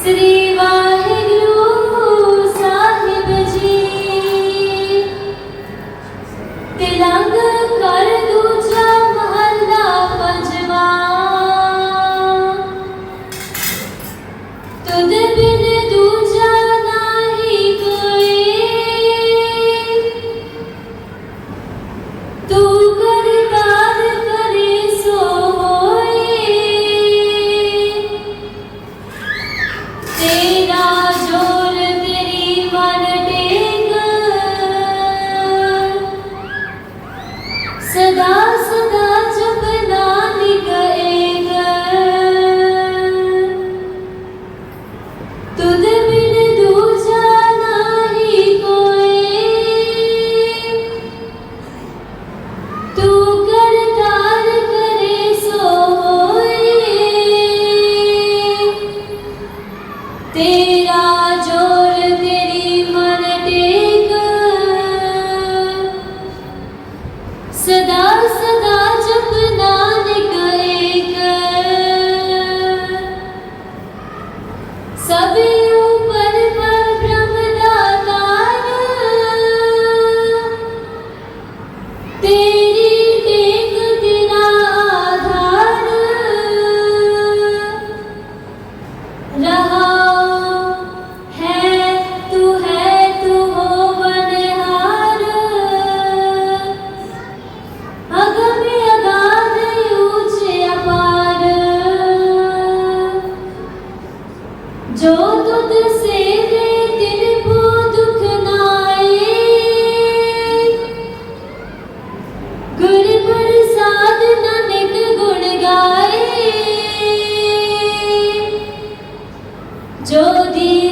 ਸ੍ਰੀ ਵਾਹਿਗੁਰੂ ਸਾਹਿਬ ਜੀ। ਤਿਲੰਗ ਕਰ ਦੂਜਾ ਮਹੱਲਾ ਪੰਜਵਾ। ਤੁਧ যদি